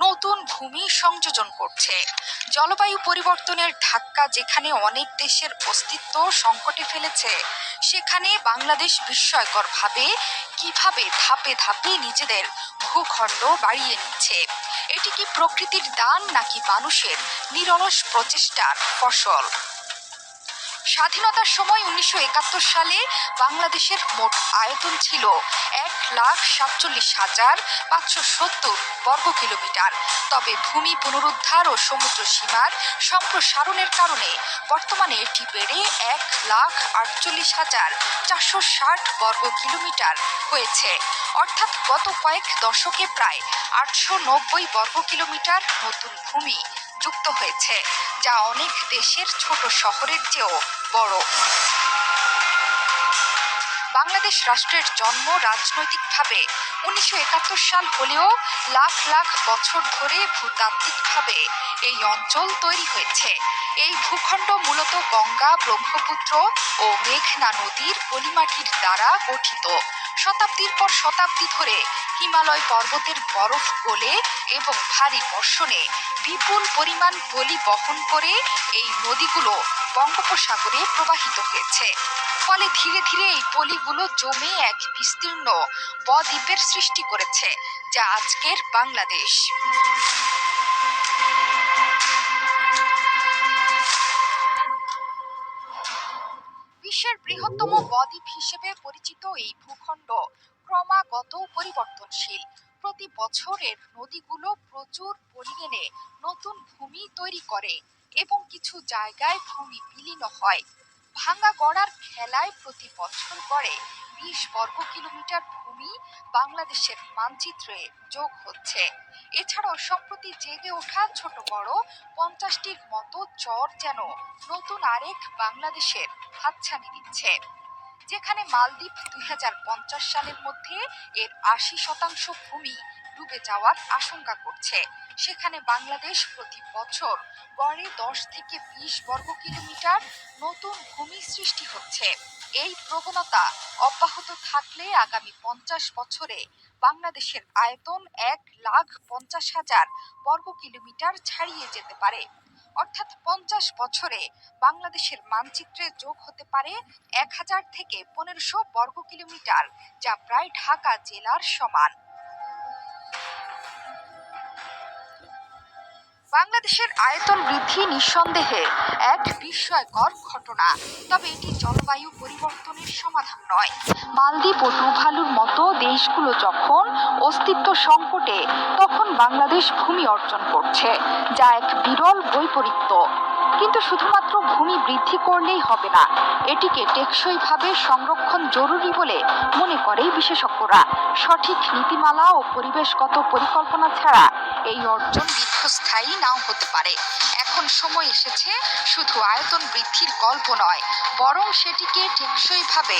নতুন ভূমি সংযোজন করছে। জলবায়ু পরিবর্তনের ধাক্কা যেখানে অনেক দেশের অস্তিত্ব সংকটে ফেলেছে, সেখানে বাংলাদেশ বিস্ময়করভাবে কীভাবে ধাপে ধাপে নিজেদের ভূখণ্ড বাড়িয়ে নিচ্ছে? এটি কি প্রকৃতির দান নাকি মানুষের নিরলস প্রচেষ্টার ফসল? স্বাধীনতার সময় উনিশশো একাত্তর সালে বাংলাদেশের মোট আয়তন ছিল এক লাখ সাতচল্লিশ হাজার পাঁচশো সত্তর বর্গ কিলোমিটার। তবে ভূমি পুনরুদ্ধার ও সমুদ্র সীমার সম্প্রসারণের কারণে বর্তমানে এটি বেড়ে এক লাখ আটচল্লিশ হাজার চারশো ষাট বর্গ কিলোমিটার হয়েছে। অর্থাৎ গত কয়েক দশকে প্রায় আটশো নব্বই বর্গ কিলোমিটার নতুন ভূমি। যুক্ত হয়েছে যা অনেক দেশের ছোট শহরের চেয়েও বড়। বাংলাদেশ রাষ্ট্রের জন্ম রাজনৈতিকভাবে উনিশশো একাত্তর সাল হলেও লাখ লাখ বছর ধরে ভূতাত্ত্বিকভাবে এই অঞ্চল তৈরি হয়েছে। এই ভূখণ্ড মূলত গঙ্গা, ব্রহ্মপুত্র ও মেঘনা নদীর পলিমাটির দ্বারা গঠিত। শতাব্দীর পর শতাব্দী ধরে হিমালয় পর্বতের বরফ গলে এবং ভারী বর্ষণে বিপুল পরিমাণ পলি বহন করে এই নদীগুলো বঙ্গোপসাগরে প্রবাহিত হয়েছে। ফলে ধীরে ধীরে এই পলিগুলো জমে এক বিস্তীর্ণ বদ্বীপের সৃষ্টি করেছে, যা আজকের বাংলাদেশ। বিশ্বের বৃহত্তম বদ্বীপ হিসেবে পরিচিত এই ভূখণ্ড ক্রমাগত পরিবর্তনশীল। প্রতি বছরের নদীগুলো প্রচুর পরিমাণে নতুন ভূমি তৈরি করে। এবং কিছু জায়গায় ভূমি বিলীন হয়। ভাঙ্গা গড়ার খেলায় প্রতি বছর গড়ে বিশ বর্গ কিলোমিটার ভূমি বাংলাদেশের মানচিত্রে যোগ হচ্ছে। এছাড়াও সম্প্রতি জেগে ওঠা ছোট বড় পঞ্চাশটির মতো চর যেন নতুন আরেক বাংলাদেশের হাতছানি দিচ্ছে। যেখানে মালদ্বীপ দুই হাজার পঞ্চাশ সালের মধ্যে এর আশি শতাংশ ভূমি ডুবে যাওয়ার আশঙ্কা করছে। সেখানে বাংলাদেশ প্রতি বছর গড়ে দশ থেকে বিশ বর্গ কিলোমিটার নতুন ভূমি সৃষ্টি হচ্ছে। এই প্রবণতা অব্যাহত থাকলে আগামী পঞ্চাশ বছরে বাংলাদেশের আয়তন এক লাখ পঞ্চাশ হাজার বর্গ কিলোমিটার ছাড়িয়ে যেতে পারে। অর্থাৎ পঞ্চাশ বছরে বাংলাদেশের মানচিত্রে যোগ হতে পারে এক হাজার থেকে পনেরোশো বর্গ কিলোমিটার, যা প্রায় ঢাকা জেলার সমান। বাংলাদেশের আয়তন বৃদ্ধি নিঃসন্দেহে এক বিস্ময়কর ঘটনা। তবে এটি জলবায়ু পরিবর্তনের সমাধান নয়। মালদ্বীপ ও টুভালুর মতো দেশগুলো যখন অস্তিত্ব সংকটে, তখন বাংলাদেশ ভূমি অর্জন করছে, যা এক বিরল বৈপরীত্য। কিন্তু শুধুমাত্র ভূমি বৃদ্ধি করলেই হবে না। এটিকে টেকসইভাবে সংরক্ষণ জরুরি বলে মনে করে বিশেষজ্ঞরা। সঠিক নীতিমালা ও পরিবেশগত পরিকল্পনা ছাড়া এই অর্জন দীর্ঘস্থায়ী নাও হতে পারে। এখন সময় এসেছে, শুধু আয়তন বৃদ্ধির গল্প নয়, বরং সেটিকে টেকসইভাবে